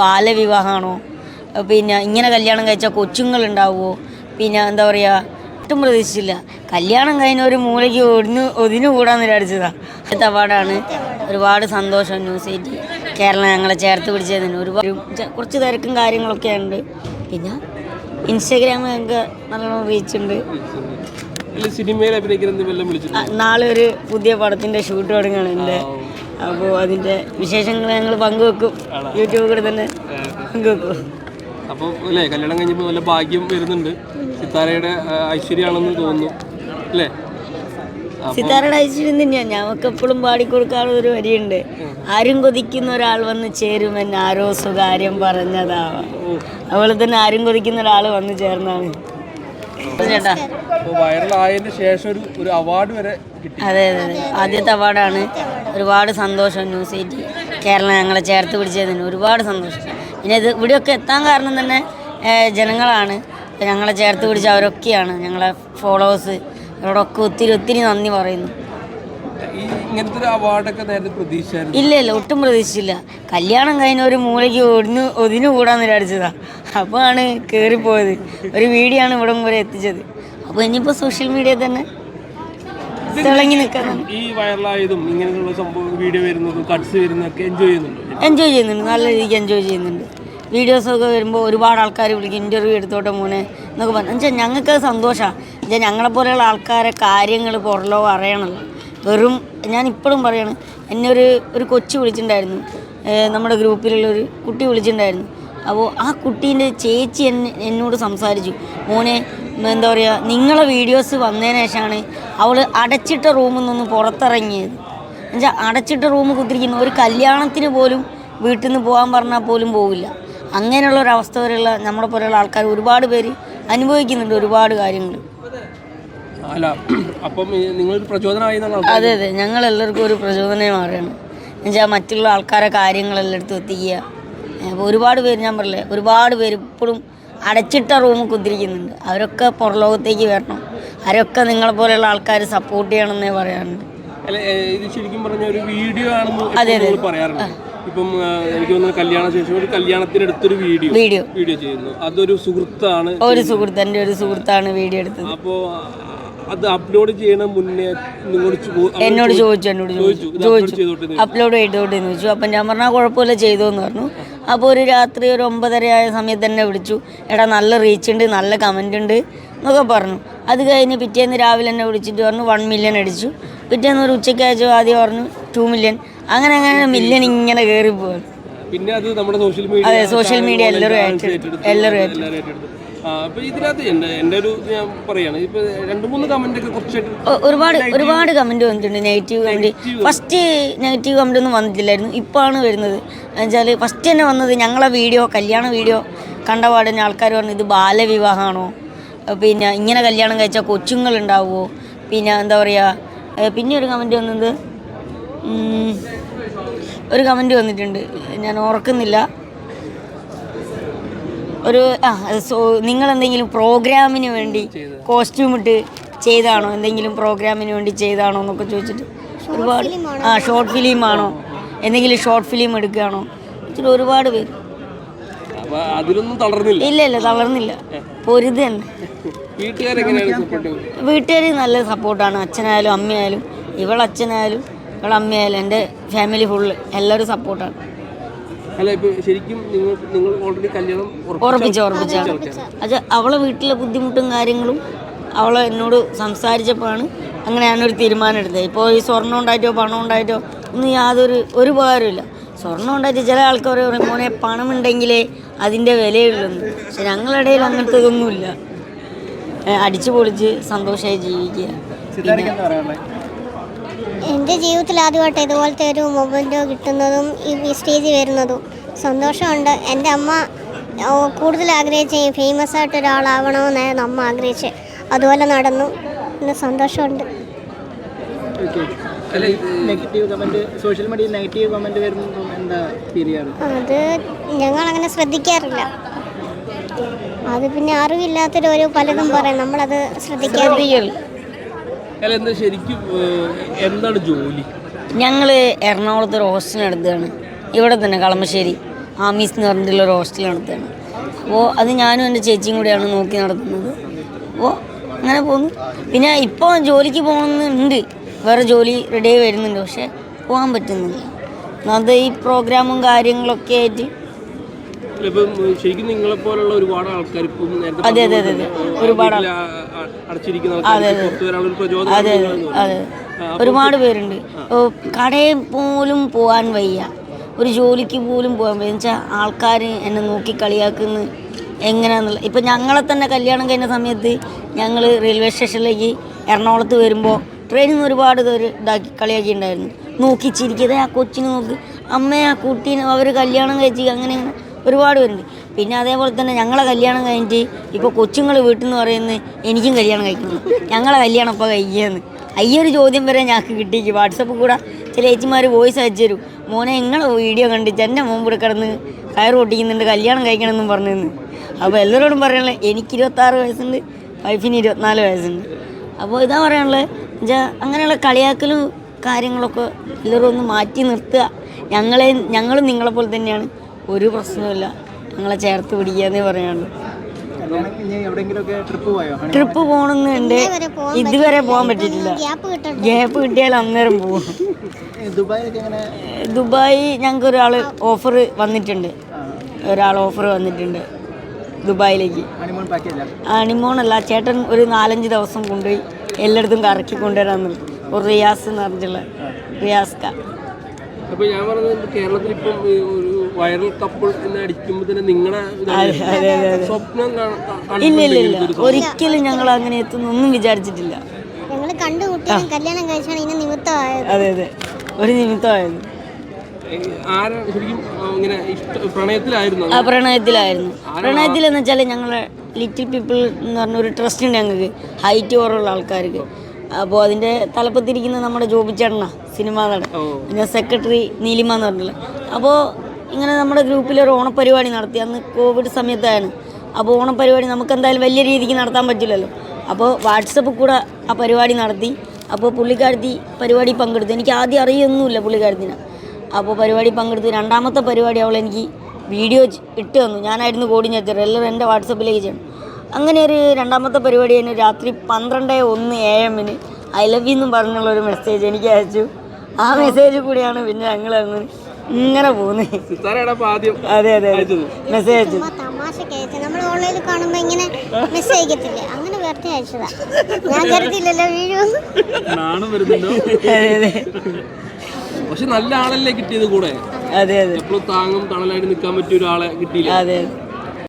ബാലവിവാഹമാണോ? പിന്നെ ഇങ്ങനെ കല്യാണം കഴിച്ചാൽ കൊച്ചുങ്ങളുണ്ടാവുമോ? പിന്നെ എന്താ പറയുക ഒട്ടും പ്രതീക്ഷിച്ചില്ല. കല്യാണം കഴിഞ്ഞ ഒരു മൂലയ്ക്ക് ഒടിഞ്ഞു ഒതിനു കൂടാന്ന് വിചാരിച്ചതാണ് അടുത്ത അവാർഡാണ്. ഒരുപാട് സന്തോഷം ന്യൂസ് എയ്റ്റി കേരളം ഞങ്ങളെ ചേർത്ത് പിടിച്ചതിന് ഒരുപാട് കുറച്ച് തിരക്കും കാര്യങ്ങളൊക്കെ ഉണ്ട്. പിന്നെ ഇൻസ്റ്റാഗ്രാം ഞങ്ങൾക്ക് നല്ലോണം റീച്ച് ഉണ്ട്. അല്ല സിനിമയിൽ അഭിനയിക്കുന്ന വല്ലതും വിളിച്ചിട്ട് നാളെ ഒരു പുതിയ പടത്തിന്റെ ഷൂട്ട് തുടങ്ങുകയാണ് എന്റെ അപ്പോൾ അതിന്റെ വിശേഷങ്ങൾ ഞങ്ങൾ പങ്കുവെക്കും. യൂട്യൂബിൽ കൂടെ തന്നെ പങ്കുവെക്കും. അപ്പോൾ അല്ലേ കല്യാണം കഴിഞ്ഞപ്പോൾ നല്ല ഭാഗ്യം വരുന്നുണ്ട്. സിത്താരയുടെ ഐശ്വര്യമാണെന്ന് തോന്നുന്നു. അല്ലേ സിത്താരയുടെ ഐശ്വര്യം തന്നെയാണ് ഞങ്ങൾക്ക് എപ്പോഴും പാടിക്കൊടുക്കാനുള്ള ഒരു വരിയുണ്ട്. ആരും കൊതിക്കുന്ന ഒരാൾ വന്ന് ചേരുമെന്ന് ആരോ സ്വകാര്യം പറഞ്ഞതാവാം. അതുപോലെ തന്നെ ആരും കൊതിക്കുന്ന ഒരാൾ വന്ന് ചേർന്നാണ്. വൈറലായതിന് ശേഷം ഒരു ഒരു അവാർഡ് വരെ കിട്ടി. അതെ അതെ അതെ. ആദ്യത്തെ അവാർഡാണ് ഒരുപാട് സന്തോഷം ന്യൂസ് എയ്റ്റി കേരളം ഞങ്ങളെ ചേർത്ത് പിടിച്ചതിന്. ഒരുപാട് സന്തോഷം. പിന്നെ ഇത് ഇവിടെയൊക്കെ എത്താൻ കാരണം തന്നെ ജനങ്ങളാണ്. ഞങ്ങളെ ചേർത്ത് പിടിച്ച അവരൊക്കെയാണ് ഞങ്ങളെ ഫോളോവേഴ്സ് അവരോടൊക്കെ ഒത്തിരി ഒത്തിരി നന്ദി പറയുന്നു. ഈ ഇങ്ങനത്തെ ഒരു അവാർഡൊക്കെ നേരത്തെ പ്രതീക്ഷിച്ചായിരുന്നു. ഇല്ല ഇല്ല ഒട്ടും പ്രതീക്ഷിച്ചില്ല. കല്യാണം കഴിഞ്ഞ ഒരു മൂലയ്ക്ക് ഒടിഞ്ഞു ഒതിനു കൂടാന്ന് വിചാരിച്ചതാ. അപ്പോൾ ആണ് കയറിപ്പോയത് ഒരു വീഡിയോ ആണ് ഇവിടം വരെ എത്തിച്ചത്. അപ്പോൾ ഇനിയിപ്പോൾ സോഷ്യൽ മീഡിയ തന്നെ തിളങ്ങി നിൽക്കണം. ഈ വൈറലായതും ഇങ്ങനെയുള്ള സംഭവം വീഡിയോ വരുന്നതും കട്ട്സ് വരുന്നതൊക്കെ എൻജോയ് ചെയ്യുന്നുണ്ട്? എൻജോയ് ചെയ്യുന്നുണ്ട്. നല്ല രീതിക്ക് എൻജോയ് ചെയ്യുന്നുണ്ട്. വീഡിയോസൊക്കെ വരുമ്പോൾ ഒരുപാട് ആൾക്കാർ വിളിക്കും ഇന്റർവ്യൂ എടുത്തോട്ടെ മോനെ എന്നൊക്കെ പറഞ്ഞു. എന്നുവെച്ചാൽ ഞങ്ങൾക്ക് സന്തോഷമാണ് എന്നുവെച്ചാൽ ഞങ്ങളെപ്പോലെയുള്ള ആൾക്കാരെ കാര്യങ്ങൾ പുറലോ അറിയണമല്ലോ വെറും ഞാൻ ഇപ്പോഴും പറയാണ് എന്നെ ഒരു ഒരു കൊച്ചു വിളിച്ചിട്ടുണ്ടായിരുന്നു. നമ്മുടെ ഗ്രൂപ്പിലുള്ള ഒരു കുട്ടി വിളിച്ചിട്ടുണ്ടായിരുന്നു. അപ്പോൾ ആ കുട്ടീന്റെ ചേച്ചി എന്നെ എന്നോട് സംസാരിച്ചു. മോനെ എന്താ പറയുക നിങ്ങളെ വീഡിയോസ് വന്നതിന് ശേഷമാണ് അവൾ അടച്ചിട്ട റൂമിൽ നിന്ന് പുറത്തിറങ്ങിയത്. എന്നുവെച്ചാൽ അടച്ചിട്ട റൂം കുത്തിരിക്കുന്ന. ഒരു കല്യാണത്തിന് പോലും വീട്ടിൽ നിന്ന് പോകാൻ പറഞ്ഞാൽ പോലും പോവില്ല. അങ്ങനെയുള്ള ഒരു അവസ്ഥ വരെയുള്ള നമ്മളെ പോലെയുള്ള ആൾക്കാർ ഒരുപാട് പേര് അനുഭവിക്കുന്നുണ്ട് ഒരുപാട് കാര്യങ്ങൾ അല്ല അപ്പം നിങ്ങളൊരു പ്രചോദനമായി അതെ അതെ. ഞങ്ങൾ എല്ലാവർക്കും ഒരു പ്രചോദനമായി മാറുകയാണ്. എന്നുവെച്ചാൽ മറ്റുള്ള ആൾക്കാരെ കാര്യങ്ങളെല്ലാം എടുത്ത് എത്തിക്കുക. അപ്പോൾ ഒരുപാട് പേര് ഞാൻ പറയില്ലേ ഒരുപാട് പേര് ഇപ്പോഴും അടച്ചിട്ട റൂമിൽ കുത്തിരിക്കുന്നുണ്ട്. അവരൊക്കെ പുറലോകത്തേക്ക് വരണം. അവരൊക്കെ നിങ്ങളെ പോലെയുള്ള ആൾക്കാർ സപ്പോർട്ട് ചെയ്യണമെന്നേ പറയാറുണ്ട്. ഇത് ശരിക്കും പറഞ്ഞ ഒരു വീഡിയോ ആണെന്ന് പറയാറുണ്ട്. ഇപ്പം എനിക്ക് തോന്നുന്നു കല്യാണ ശേഷം ഒരു കല്യാണത്തിനടുത്തൊരു വീഡിയോ വീഡിയോ. വീഡിയോ ചെയ്യുന്നു. അതൊരു സുഹൃത്താണ് ഒരു സുഹൃത്ത് എന്റെ ഒരു സുഹൃത്താണ് വീഡിയോ എടുത്തത്. അപ്പോൾ അത് അപ്ലോഡ് ചെയ്യണ മുന്നേ എന്നോട് ചോദിച്ചു എന്നോട് ചോദിച്ചു. അപ്ലോഡ് ചെയ്തോട്ടെ എന്ന് ചോദിച്ചു. അപ്പം ഞാൻ പറഞ്ഞാൽ കുഴപ്പമില്ല ചെയ്തു എന്ന് പറഞ്ഞു. അപ്പോൾ ഒരു രാത്രി ഒരു ഒമ്പതര ആയ സമയത്ത് തന്നെ വിളിച്ചു. എടാ നല്ല റീച്ച് ഉണ്ട് നല്ല കമന്റ് ഉണ്ട് എന്നൊക്കെ പറഞ്ഞു. അത് കഴിഞ്ഞ് പിറ്റേന്ന് രാവിലെ തന്നെ വിളിച്ചിട്ട് പറഞ്ഞു വൺ മില്യൺ അടിച്ചു. പിറ്റേന്ന് ഒരു ഉച്ചയ്ക്ക് അയച്ചു ആദ്യം പറഞ്ഞു ടു മില്യൺ അങ്ങനെ അങ്ങനെ മില്യൺ ഇങ്ങനെ കയറി പിന്നെ അത് നമ്മുടെ സോഷ്യൽ മീഡിയ അതെ സോഷ്യൽ മീഡിയ എല്ലാവരും എല്ലാവരും ഏറ്റെടുത്തു അപ്പോൾ ഇതിനകത്ത് എന്റെ എന്റെ ഒരു ഞാൻ ഇപ്പോൾ രണ്ട് മൂന്ന് കുറച്ചായിട്ട് ഒരുപാട് ഒരുപാട് കമന്റ് വന്നിട്ടുണ്ട് negative comment first negative comment ഒന്നും വന്നിട്ടില്ലായിരുന്നു ഇപ്പോഴാണ് വരുന്നത്. എന്നുവെച്ചാൽ ഫസ്റ്റ് തന്നെ വന്നത് ഞങ്ങളെ വീഡിയോ കല്യാണ വീഡിയോ കണ്ട പാടുന്ന ആൾക്കാർ പറഞ്ഞു ഇത് ബാലവിവാഹമാണോ? പിന്നെ ഇങ്ങനെ കല്യാണം കഴിച്ചാൽ കൊച്ചുങ്ങളുണ്ടാവുമോ പിന്നെ എന്താ പറയുക പിന്നെ ഒരു കമന്റ് വന്നത് ഒരു കമന്റ് വന്നിട്ടുണ്ട് ഞാൻ ഓർക്കുന്നില്ല. ഒരു ആ സോ നിങ്ങൾ എന്തെങ്കിലും പ്രോഗ്രാമിന് വേണ്ടി കോസ്റ്റ്യൂം ഇട്ട് ചെയ്താണോ? എന്തെങ്കിലും പ്രോഗ്രാമിന് വേണ്ടി ചെയ്താണോ എന്നൊക്കെ ചോദിച്ചിട്ട് ഒരുപാട് ആ ഷോർട്ട് ഫിലിം ആണോ എന്തെങ്കിലും ഷോർട്ട് ഫിലിം എടുക്കുകയാണോ? വെച്ചിട്ട് ഒരുപാട് പേര്. അതിലൊന്നും തളർന്നില്ല? ഇല്ല ഇല്ല തളർന്നില്ല. പൊരുത് തന്നെ. വീട്ടുകാർ നല്ല സപ്പോർട്ടാണ്. അച്ഛനായാലും അമ്മയായാലും ഇവളച്ഛനായാലും ഇവളമ്മയായാലും എന്റെ ഫാമിലി ഫുള്ള് എല്ലാവരും സപ്പോർട്ടാണ്. അല്ല ശരിക്കും നിങ്ങൾ നിങ്ങൾ ഓൾറെഡി കല്യാണം ഉറപ്പിച്ച ഉറപ്പിച്ച ഉറപ്പിച്ചാണ് അത് അവളെ വീട്ടിലെ ബുദ്ധിമുട്ടും കാര്യങ്ങളും അവളെ എന്നോട് സംസാരിച്ചപ്പോഴാണ് അങ്ങനെ ഞാനൊരു തീരുമാനം എടുത്തത്. ഇപ്പോൾ ഈ സ്വർണം ഉണ്ടായിട്ടോ പണം ഉണ്ടായിട്ടോ ഒന്നും യാതൊരു ഒരു ഉപകാരമില്ല സ്വർണം ഉണ്ടായിട്ട് ചില ആൾക്കാർ പറയും മോനെ പണമുണ്ടെങ്കിലേ അതിന്റെ വിലയുള്ളൂ പക്ഷെ ഞങ്ങളുടെ ഇടയിൽ അങ്ങനത്തെ ഇതൊന്നുമില്ല അടിച്ചു പൊളിച്ച് സന്തോഷമായി ജീവിക്കുക. എന്റെ ജീവിതത്തിൽ ആദ്യമായിട്ട് ഇതുപോലത്തെ ഒരു മൊമെന്റോ കിട്ടുന്നതും ഈ സ്റ്റേജ് സ്റ്റേജിൽ വരുന്നതും സന്തോഷമുണ്ട്. എന്റെ അമ്മ കൂടുതൽ ആഗ്രഹിച്ച ഈ ഫേമസ് ആയിട്ട് ഒരാളാവണമെന്നായിരുന്നു അമ്മ ആഗ്രഹിച്ച്. അതുപോലെ നടന്നു. പിന്നെ സന്തോഷമുണ്ട്. അത് ഞങ്ങൾ അങ്ങനെ ശ്രദ്ധിക്കാറില്ല. അത് പിന്നെ അറിവില്ലാത്തൊരു ഒരു പലതും പറയും. നമ്മളത് ശ്രദ്ധിക്കാറില്ല. അല്ല ശരിക്കും എന്താണ് ജോലി? ഞങ്ങൾ എറണാകുളത്ത് ഒരു ഹോസ്റ്റൽ എടുത്തതാണ് ഇവിടെ തന്നെ കളമശ്ശേരി ആമീസ് എന്ന് പറഞ്ഞിട്ടുള്ള ഒരു ഹോസ്റ്റൽ നടത്തുകയാണ്. അപ്പോൾ അത് ഞാനും എന്റെ ചേച്ചിയും കൂടെയാണ് നോക്കി നടത്തുന്നത്. അപ്പോൾ അങ്ങനെ പോകുന്നു. പിന്നെ ഇപ്പോൾ ജോലിക്ക് പോകുന്നുണ്ട്. വേറെ ജോലി റെഡി ആയി വരുന്നുണ്ട്. പക്ഷേ പോകാൻ പറ്റുന്നില്ല. അത് ഈ പ്രോഗ്രാമും കാര്യങ്ങളൊക്കെ ആയിട്ട് ശരിക്കും നിങ്ങളെ പോലുള്ള ഒരുപാട് ആൾക്കാർ ഇപ്പം നേരത്തെ അതെ, അതെ, അതെ. ഒരുപാട് അടച്ചിരിക്കുന്ന അതെ ഒരുപാട് പേരുണ്ട്. കടയിൽ പോലും പോകാൻ വയ്യ. ഒരു ജോലിക്ക് പോലും പോകാൻ വയ്യ. വെച്ചാൽ ആൾക്കാർ എന്നെ നോക്കി കളിയാക്കുന്ന. എങ്ങനെയാണെന്നുള്ള ഇപ്പം ഞങ്ങളെ തന്നെ കല്യാണം കഴിഞ്ഞ സമയത്ത് ഞങ്ങൾ റെയിൽവേ സ്റ്റേഷനിലേക്ക് എറണാകുളത്ത് വരുമ്പോൾ ട്രെയിനിൽ നിന്ന് ഒരുപാട് പേര് ഇതാക്കി കളിയാക്കി നോക്കി നോക്കിച്ചിരിക്കുന്നത് ആ കൊച്ചിനെ നോക്കി. അമ്മയെ ആ കുട്ടീനെ അവർ കല്യാണം കഴിച്ച് അങ്ങനെ ഒരുപാട് പേരുണ്ട്. പിന്നെ അതേപോലെ തന്നെ ഞങ്ങളെ കല്യാണം കഴിഞ്ഞിട്ട് ഇപ്പോൾ കൊച്ചുങ്ങൾ വീട്ടിൽ നിന്ന് പറയുന്നത് എനിക്കും കല്യാണം കഴിക്കണം ഞങ്ങളെ കല്യാണം ഇപ്പോൾ കഴിക്കുകയെന്ന് അയ്യൊരു ചോദ്യം വരെ ഞങ്ങൾക്ക് കിട്ടിക്ക് വാട്സപ്പ് കൂടെ ചില ഏച്ചിമാർ വോയിസ് അയച്ചു തരും. മോനെ നിങ്ങളെ വീഡിയോ കണ്ടിട്ട് എന്റെ കൂടെ കിടന്ന് കയർ പൊട്ടിക്കുന്നുണ്ട്. കല്യാണം കഴിക്കണമെന്നും പറഞ്ഞെന്ന്. അപ്പോൾ എല്ലാവരോടും പറയാനുള്ളത് എനിക്ക് ഇരുപത്താറ് വയസ്സുണ്ട് വൈഫിന് ഇരുപത്തിനാല് വയസ്സുണ്ട്. അപ്പോൾ ഇതാ പറയാനുള്ളത്. എന്നുവെച്ചാൽ അങ്ങനെയുള്ള കളിയാക്കലും കാര്യങ്ങളൊക്കെ എല്ലാവരും ഒന്ന് മാറ്റി നിർത്തുക. ഞങ്ങളെ ഞങ്ങളും നിങ്ങളെപ്പോലെ തന്നെയാണ്. ഒരു പ്രശ്നമില്ല ഞങ്ങളെ ചേർത്ത് പിടിക്കാന്നേ പറയാനുള്ളൂ. കല്യാണം ട്രിപ്പ് പോണെന്നുണ്ട്. പോകണമെന്നുണ്ട് ഇതുവരെ പോകാൻ പറ്റിയിട്ടില്ല. ഗ്യാപ്പ് കിട്ടണ്ട. ഗ്യാപ്പ് കിട്ടിയാൽ അന്നേരം പോകും. ദുബായ് എങ്ങനെ? ദുബായി ഞങ്ങൾക്ക് ഒരാൾ ഓഫർ വന്നിട്ടുണ്ട്. ഒരാൾ ഓഫർ വന്നിട്ടുണ്ട് ദുബായിലേക്ക്. അണിമോണല്ല ചേട്ടൻ ഒരു നാലഞ്ച് ദിവസം കൊണ്ടുപോയി എല്ലായിടത്തും കറക്കി കൊണ്ടുവരാന്ന് ഒരു റിയാസ് എന്ന് പറഞ്ഞിട്ടുള്ള റിയാസ്ക ഞാൻ പറഞ്ഞത് കേരളത്തിൽ ഇപ്പം ഒരു വൈറൽ കപ്പിൾ എന്ന് അടിക്കുമ്പോൾ തന്നെ നിങ്ങളെ സ്വപ്നം കാ- കാ- ഇല്ല ഇല്ല കണ്ടിട്ടുണ്ടോ ഇല്ല. ഒരിക്കലും ഞങ്ങൾ അങ്ങനെ എത്തുന്നൊന്നും വിചാരിച്ചിട്ടില്ല. ഞങ്ങൾ കണ്ടുമുട്ടിയും കല്യാണം കഴിച്ചാണ് ഇതിന് നിമിത്തമായത്. അതെ അതെ. ഒരു നിമിത്തമായത്. ആ, പ്രണയത്തിലായിരുന്നു? പ്രണയത്തിൽ എന്ന് വെച്ചാൽ ഞങ്ങളെ ലിറ്റിൽ പീപ്പിൾ എന്ന് പറഞ്ഞ ഒരു ട്രസ്റ്റ് ഉണ്ട് ഞങ്ങൾക്ക് ഹൈറ്റ് കുറവുള്ള ആൾക്കാർക്ക്. അപ്പോൾ അതിന്റെ തലപ്പത്തിരിക്കുന്ന നമ്മുടെ ജോബി ചേട്ടനാ സിനിമ നടൻ. ഓ. പിന്നെ സെക്രട്ടറി നീലിമ എന്ന് പറഞ്ഞില്ല. അപ്പോൾ ഇങ്ങനെ നമ്മുടെ ഗ്രൂപ്പിൽ ഒരു ഓണപ്പരിപാടി നടത്തി. അന്ന് കോവിഡ് സമയത്താണ് അപ്പോൾ ഓണപ്പരിപാടി നമുക്ക് എന്തായാലും വലിയ രീതിക്ക് നടത്താൻ പറ്റില്ലല്ലോ. അപ്പോൾ വാട്സപ്പ് കൂടെ ആ പരിപാടി നടത്തി. അപ്പോൾ പുള്ളിക്കാരത്തി പരിപാടി പങ്കെടുത്തു. എനിക്ക് ആദ്യം അറിയൊന്നുമില്ല പുള്ളിക്കാരത്തിനെ. അപ്പോൾ പരിപാടി പങ്കെടുത്ത് രണ്ടാമത്തെ പരിപാടി അവൾ എനിക്ക് വീഡിയോ ഇട്ട് തന്നു. ഞാനായിരുന്നു കോർഡിനേറ്റർ എല്ലാവരും എന്റെ വാട്സപ്പിലേക്ക് ചെയ്യണം അങ്ങനെ ഒരു രണ്ടാമത്തെ പരിപാടി തന്നെ രാത്രി പന്ത്രണ്ട് ഒന്ന് എ എമ്മിന് ഐ ലവ് യു എന്നും പറഞ്ഞുള്ള ഒരു മെസ്സേജ് എനിക്ക് അയച്ചു. ആ മെസ്സേജ് കൂടിയാണ് പിന്നെ ഞങ്ങൾ അങ്ങ് ഇങ്ങനെ പോകുന്നു അതെ അതെ മെസ്സേജ് അയച്ചു തമാശക്ക് അയച്ചത്. നമ്മൾ ഓൺലൈനിൽ കാണുമ്പോൾ ഇങ്ങനെ മെസ്സേജ് അയക്കത്തില്ലേ? അങ്ങനെ വെറുതെ അയച്ചതാ. ഞാൻ കരുതിയില്ലല്ലോ വീഴുമെന്ന് പക്ഷെ നല്ല ആളല്ലേ കിട്ടിയത് കൂടെ? അതെ അതെ. എപ്പോഴും താങ്ങും തണലായിട്ട് നിൽക്കാൻ പറ്റിയ ഒരാളെ കിട്ടിയില്ല? അതെ അതെ.